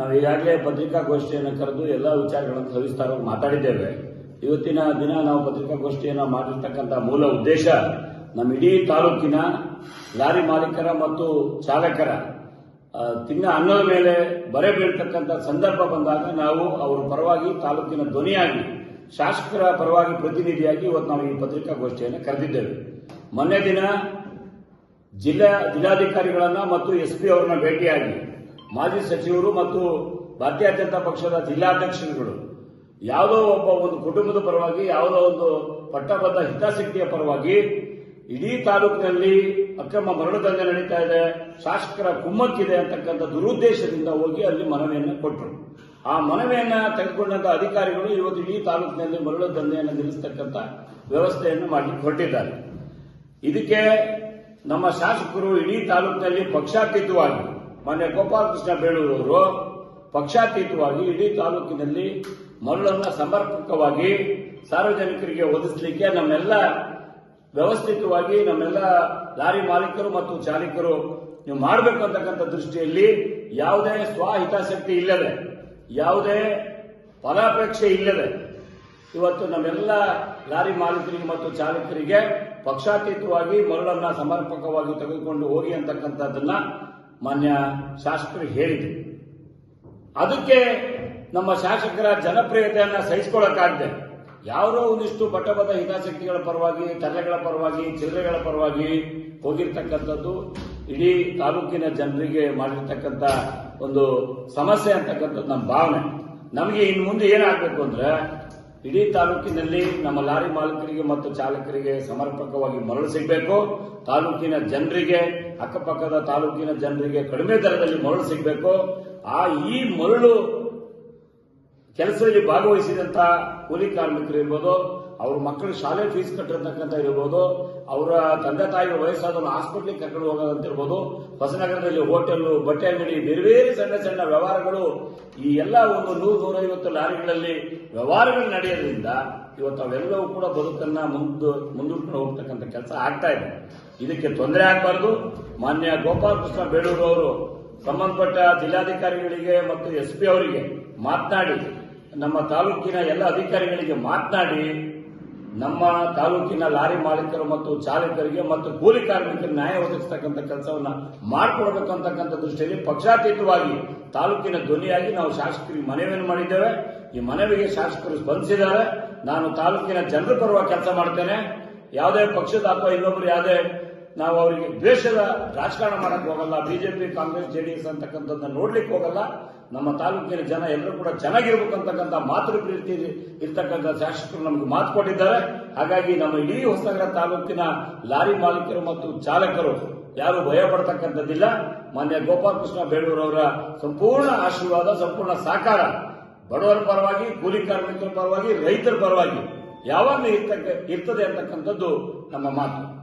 ನಾವು ಈಗಾಗಲೇ ಪತ್ರಿಕಾಗೋಷ್ಠಿಯನ್ನು ಕರೆದು ಎಲ್ಲ ವಿಚಾರಗಳನ್ನು ಸವಿಸ್ತಾರವಾಗಿ ಮಾತಾಡಿದ್ದೇವೆ. ಇವತ್ತಿನ ದಿನ ನಾವು ಪತ್ರಿಕಾಗೋಷ್ಠಿಯನ್ನು ಮಾಡಿರ್ತಕ್ಕಂಥ ಮೂಲ ಉದ್ದೇಶ ನಮ್ಮ ಇಡೀ ತಾಲೂಕಿನ ಲಾರಿ ಮಾಲೀಕರ ಮತ್ತು ಚಾಲಕರ ತಿನ್ನ ಅನ್ನದ ಮೇಲೆ ಬರೆ ಬೀಳ್ತಕ್ಕಂಥ ಸಂದರ್ಭ ಬಂದಾಗ ನಾವು ಅವರ ಪರವಾಗಿ ತಾಲೂಕಿನ ಧ್ವನಿಯಾಗಿ, ಶಾಸಕರ ಪರವಾಗಿ ಪ್ರತಿನಿಧಿಯಾಗಿ ಇವತ್ತು ನಾವು ಈ ಪತ್ರಿಕಾಗೋಷ್ಠಿಯನ್ನು ಕರೆದಿದ್ದೇವೆ. ಮೊನ್ನೆ ದಿನ ಜಿಲ್ಲಾ ಜಿಲ್ಲಾಧಿಕಾರಿಗಳನ್ನ ಮತ್ತು ಎಸ್ ಪಿ ಅವರನ್ನ ಭೇಟಿಯಾಗಿ ಮಾಜಿ ಸಚಿವರು ಮತ್ತು ಭಾರತೀಯ ಜನತಾ ಪಕ್ಷದ ಜಿಲ್ಲಾಧ್ಯಕ್ಷರುಗಳು ಯಾವುದೋ ಒಬ್ಬ ಒಂದು ಕುಟುಂಬದ ಪರವಾಗಿ, ಯಾವುದೋ ಒಂದು ಪಟ್ಟಬದ್ಧ ಹಿತಾಸಕ್ತಿಯ ಪರವಾಗಿ ಇಡೀ ತಾಲೂಕಿನಲ್ಲಿ ಅಕ್ರಮ ಮರಳು ದಂಧೆ ನಡೀತಾ ಇದೆ, ಶಾಸಕರ ಕುಮ್ಮಕ್ಕಿದೆ ಅಂತಕ್ಕಂಥ ದುರುದ್ದೇಶದಿಂದ ಹೋಗಿ ಅಲ್ಲಿ ಮನವಿಯನ್ನು ಕೊಟ್ಟರು. ಆ ಮನವಿಯನ್ನ ತೆಗೆದುಕೊಂಡಂತ ಅಧಿಕಾರಿಗಳು ಇವತ್ತು ಇಡೀ ತಾಲೂಕಿನಲ್ಲಿ ಮರಳು ದಂಧೆಯನ್ನು ನಿಲ್ಲಿಸತಕ್ಕಂಥ ವ್ಯವಸ್ಥೆಯನ್ನು ಮಾಡಿ ಕೊಟ್ಟಿದ್ದಾರೆ. ಇದಕ್ಕೆ ನಮ್ಮ ಶಾಸಕರು ಇಡೀ ತಾಲೂಕಿನಲ್ಲಿ ಪಕ್ಷಾತೀತವಾಗಿ ಮಾನ್ಯ ಗೋಪಾಲಕೃಷ್ಣ ಬೇಳೂರವರು ಪಕ್ಷಾತೀತವಾಗಿ ಇಡೀ ತಾಲೂಕಿನಲ್ಲಿ ಮರಳನ್ನು ಸಮರ್ಪಕವಾಗಿ ಸಾರ್ವಜನಿಕರಿಗೆ ಒದಗಿಸಲಿಕ್ಕೆ ನಮ್ಮೆಲ್ಲ ವ್ಯವಸ್ಥಿತವಾಗಿ ನಮ್ಮೆಲ್ಲ ಲಾರಿ ಮಾಲೀಕರು ಮತ್ತು ಚಾಲಕರು ನೀವು ಮಾಡಬೇಕು ಅಂತಕ್ಕಂಥ ದೃಷ್ಟಿಯಲ್ಲಿ ಯಾವುದೇ ಸ್ವಹಿತಾಸಕ್ತಿ ಇಲ್ಲದೆ, ಯಾವುದೇ ಫಲಾಪೇಕ್ಷೆ ಇಲ್ಲದೆ ಇವತ್ತು ನಮ್ಮೆಲ್ಲ ಲಾರಿ ಮಾಲೀಕರಿಗೆ ಮತ್ತು ಚಾಲಕರಿಗೆ ಪಕ್ಷಾತೀತವಾಗಿ ಮರಳನ್ನು ಸಮರ್ಪಕವಾಗಿ ತೆಗೆದುಕೊಂಡು ಹೋಗಿ ಅಂತಕ್ಕಂಥದ್ದನ್ನ ಮಾನ್ಯ ಶಾಸಕರು ಹೇಳಿದ್ರು. ಅದಕ್ಕೆ ನಮ್ಮ ಶಾಸಕರ ಜನಪ್ರಿಯತೆಯನ್ನ ಸಹಿಸಿಕೊಳ್ಳಕ್ಕಾಗದೆ ಯಾರೋ ಒಂದಿಷ್ಟು ಪಟ್ಟಬದ್ಧ ಹಿತಾಸಕ್ತಿಗಳ ಪರವಾಗಿ, ತಲೆಗಳ ಪರವಾಗಿ ಚಿಲ್ಲರೆಗಳ ಪರವಾಗಿ ಹೋಗಿರ್ತಕ್ಕಂಥದ್ದು ಇಡೀ ತಾಲೂಕಿನ ಜನರಿಗೆ ಮಾಡಿರ್ತಕ್ಕಂಥ ಒಂದು ಸಮಸ್ಯೆ ಅಂತಕ್ಕಂಥದ್ದು ನಮ್ಮ ಭಾವನೆ. ನಮಗೆ ಇನ್ನು ಮುಂದೆ ಏನಾಗಬೇಕು ಅಂದ್ರೆ ಇಡೀ ತಾಲೂಕಿನಲ್ಲಿ ನಮ್ಮ ಲಾರಿ ಮಾಲೀಕರಿಗೆ ಮತ್ತು ಚಾಲಕರಿಗೆ ಸಮರ್ಪಕವಾಗಿ ಮರಳು ಸಿಗಬೇಕು. ತಾಲೂಕಿನ ಜನರಿಗೆ, ಅಕ್ಕಪಕ್ಕದ ತಾಲೂಕಿನ ಜನರಿಗೆ ಕಡಿಮೆ ದರದಲ್ಲಿ ಮರಳು ಸಿಗಬೇಕು. ಆ ಈ ಮರಳು ಕೆಲಸದಲ್ಲಿ ಭಾಗವಹಿಸಿದಂತ ಕೂಲಿ ಕಾರ್ಮಿಕರು ಇರ್ಬೋದು ಅವ್ರ ಮಕ್ಕಳು ಶಾಲೆ ಫೀಸ್ ಕಟ್ಟಿರ್ತಕ್ಕಂಥ ಇರ್ಬೋದು, ಅವರ ತಂದೆ ತಾಯಿಯ ವಯಸ್ಸಾದವರು ಹಾಸ್ಪಿಟ್ಲಿಗೆ ಕರ್ಕೊಂಡು ಹೋಗೋದಂತ ಇರ್ಬೋದು ಹೊಸನಗರದಲ್ಲಿ ಹೋಟೆಲ್ ಬಟ್ಟೆ ಅಂಗಡಿ ಬೇರೆ ಬೇರೆ ಸಣ್ಣ ಸಣ್ಣ ವ್ಯವಹಾರಗಳು, ಈ ಎಲ್ಲ ಒಂದು ನೂರು ನೂರೈವತ್ತು ಲಾರಿಗಳಲ್ಲಿ ವ್ಯವಹಾರಗಳು ನಡೆಯೋದ್ರಿಂದ ಇವತ್ತು ಅವೆಲ್ಲವೂ ಕೂಡ ಬದುಕನ್ನ ಮುಂದೆ, ಮುಂದೂಡ್ಕೊಂಡು ಹೋಗ್ತಕ್ಕಂಥ ಕೆಲಸ ಆಗ್ತಾ ಇದೆ. ಇದಕ್ಕೆ ತೊಂದರೆ ಆಗಬಾರ್ದು. ಮಾನ್ಯ ಗೋಪಾಲಕೃಷ್ಣ ಬೇಳೂರು ಅವರು ಸಂಬಂಧಪಟ್ಟ ಜಿಲ್ಲಾಧಿಕಾರಿಗಳಿಗೆ ಮತ್ತು ಎಸ್ ಪಿ ಅವರಿಗೆ ಮಾತನಾಡಿ, ನಮ್ಮ ತಾಲೂಕಿನ ಎಲ್ಲ ಅಧಿಕಾರಿಗಳಿಗೆ ಮಾತನಾಡಿ ನಮ್ಮ ತಾಲೂಕಿನ ಲಾರಿ ಮಾಲೀಕರು ಮತ್ತು ಚಾಲಕರಿಗೆ ಮತ್ತು ಕೂಲಿ ಕಾರ್ಮಿಕರಿಗೆ ನ್ಯಾಯ ಒದಗಿಸ್ತಕ್ಕಂಥ ಕೆಲಸವನ್ನ ಮಾಡಿಕೊಡ್ಬೇಕಂತಕ್ಕಂಥ ದೃಷ್ಟಿಯಲ್ಲಿ ಪಕ್ಷಾತೀತವಾಗಿ ತಾಲೂಕಿನ ಧ್ವನಿಯಾಗಿ ನಾವು ಶಾಸಕರಿಗೆ ಮನವಿಯನ್ನು ಮಾಡಿದ್ದೇವೆ. ಈ ಮನವಿಗೆ ಶಾಸಕರು ಸ್ಪಂದಿಸಿದ್ದಾರೆ. ನಾನು ತಾಲೂಕಿನ ಜನರ ಪರವಾಗಿ ಕೆಲಸ ಮಾಡ್ತೇನೆ. ಯಾವುದೇ ಪಕ್ಷದ ಅಥವಾ ಇನ್ನೊಬ್ಬರು ಯಾವುದೇ ನಾವು ಅವರಿಗೆ ದ್ವೇಷದ ರಾಜಕಾರಣ ಮಾಡಕ್ ಹೋಗಲ್ಲ, ಬಿಜೆಪಿ, ಕಾಂಗ್ರೆಸ್, ಜೆಡಿಎಸ್ ಅಂತಕ್ಕಂಥದ್ದನ್ನ ನೋಡ್ಲಿಕ್ಕೆ ಹೋಗಲ್ಲ. ನಮ್ಮ ತಾಲೂಕಿನ ಜನ ಎಲ್ಲರೂ ಕೂಡ ಚೆನ್ನಾಗಿರ್ಬೇಕಂತಕ್ಕಂಥ ಮಾತೃ ಪ್ರೀತಿ ಇರ್ತಕ್ಕಂಥ ಶಾಸಕರು ನಮಗೆ ಮಾತು ಕೊಟ್ಟಿದ್ದಾರೆ. ಹಾಗಾಗಿ ನಮ್ಮ ಇಡೀ ಹೊಸನಗರ ತಾಲೂಕಿನ ಲಾರಿ ಮಾಲೀಕರು ಮತ್ತು ಚಾಲಕರು ಯಾರು ಭಯ ಪಡ್ತಕ್ಕಂಥದ್ದಿಲ್ಲ. ಮಾನ್ಯ ಗೋಪಾಲಕೃಷ್ಣ ಅವರ ಸಂಪೂರ್ಣ ಆಶೀರ್ವಾದ, ಸಂಪೂರ್ಣ ಸಾಕಾರ ಬಡವರ ಪರವಾಗಿ, ಕೂಲಿ ಕಾರ್ಮಿಕರ ಪರವಾಗಿ, ರೈತರ ಪರವಾಗಿ ಯಾವಾಗಲೂ ಇರ್ತಕ್ಕ, ಇರ್ತದೆ ಅಂತಕ್ಕಂಥದ್ದು ನಮ್ಮ ಮಾತು.